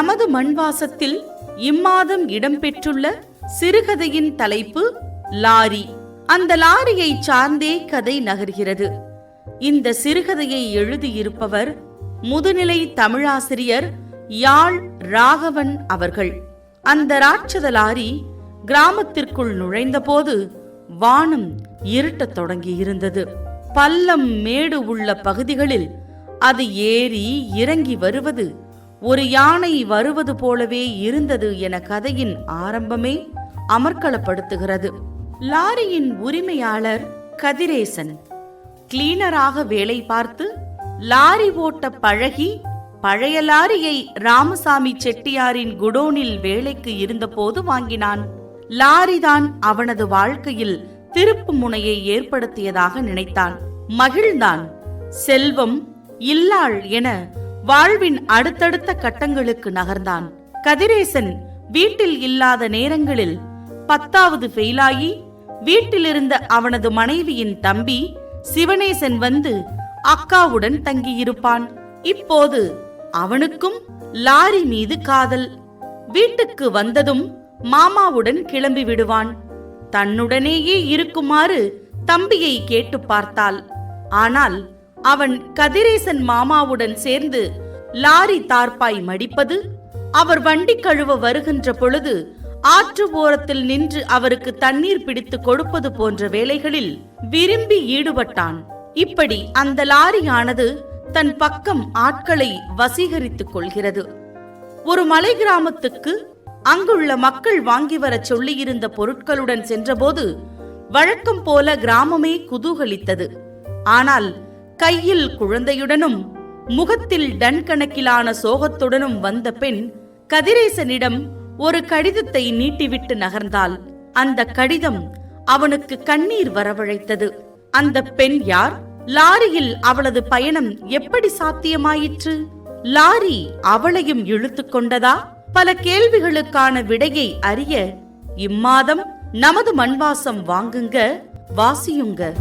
நமது மண்வாசத்தில் இம்மாதம் இடம்பெற்றுள்ள சிறுகதையின் தலைப்பு லாரி. அந்த லாரியை சார்ந்தே கதை நகர்கிறது. இந்த சிறுகதையை எழுதியிருப்பவர் முதுநிலை தமிழாசிரியர் யாழ் ராகவன் அவர்கள். அந்த ராட்சத லாரி கிராமத்திற்குள் நுழைந்தபோது வானம் இருட்டத் தொடங்கியிருந்தது. பள்ளம் மேடு உள்ள பகுதிகளில் அது ஏறி இறங்கி வருவது ஒரு யானை வருவது போலவே இருந்தது என கதையின் ஆரம்பமே அமர்க்களப்படுத்துகிறது. லாரியின் உரிமையாளர் கதிரேசன். கிளீனராக வேலை பார்த்து லாரி ஓட்ட பழகி பழைய லாரியை ராமசாமி செட்டியாரின் குடோனில் வேலைக்கு இருந்தபோது வாங்கினான். லாரிதான் அவனது வாழ்க்கையில் திருப்பு முனையை ஏற்படுத்தியதாக நினைத்தான். மகிழ்ந்தான். செல்வம் இல்லாள் என வாழ்வின் அடுத்தடுத்த கட்டங்களுக்கு நகர்ந்தான். கதிரேசன் வீட்டில் இல்லாத நேரங்களில் பத்தாவது ஃபெயிலாகி வீட்டிலிருந்த அவனது மனைவியின் தம்பி சிவனேசன் வந்து அக்காவுடன் தங்கியிருப்பான். இப்போது அவனுக்கும் லாரி மீது காதல். வீட்டுக்கு வந்ததும் மாமாவுடன் கிளம்பி விடுவான். தன்னுடனேயே இருக்குமாறு தம்பியை கேட்டு பார்த்தாள். ஆனால் அவன் கதிரேசன் மாமாவுடன் சேர்ந்து லாரி தார்ப்பாய் மடிப்பது அவர் வண்டி கழுவ வருகின்ற பொழுது ஆற்று ஓரத்தில் நின்று அவருக்கு தண்ணீர் பிடித்து கொடுப்பது போன்ற வேலைகளில் விரும்பி ஈடுபட்டான். இப்படி அந்த லாரியானது தன் பக்கம் ஆட்களை வசீகரித்துக் கொள்கிறது. ஒரு மலை கிராமத்துக்கு அங்குள்ள மக்கள் வாங்கி வரச் சொல்லியிருந்த பொருட்களுடன் சென்றபோது வழக்கம் போல கிராமமே குதூகலித்தது. ஆனால் கையில் குழந்தையுடனும் முகத்தில் டன் கணக்கிலான சோகத்துடனும் வந்த பெண் கதிரேசனிடம் ஒரு கடிதத்தை நீட்டிவிட்டு நகர்ந்தாள். அந்த கடிதம் அவனுக்கு கண்ணீர் வரவழைத்தது. அந்த பெண் யார்? லாரியில் அவளது பயணம் எப்படி சாத்தியமாயிற்று? லாரி அவளையும் இழுத்து கொண்டதா? பல கேள்விகளுக்கான விடையை அறிய இம்மாதம் நமது மண்வாசம் வாங்குங்க வாசியுங்க.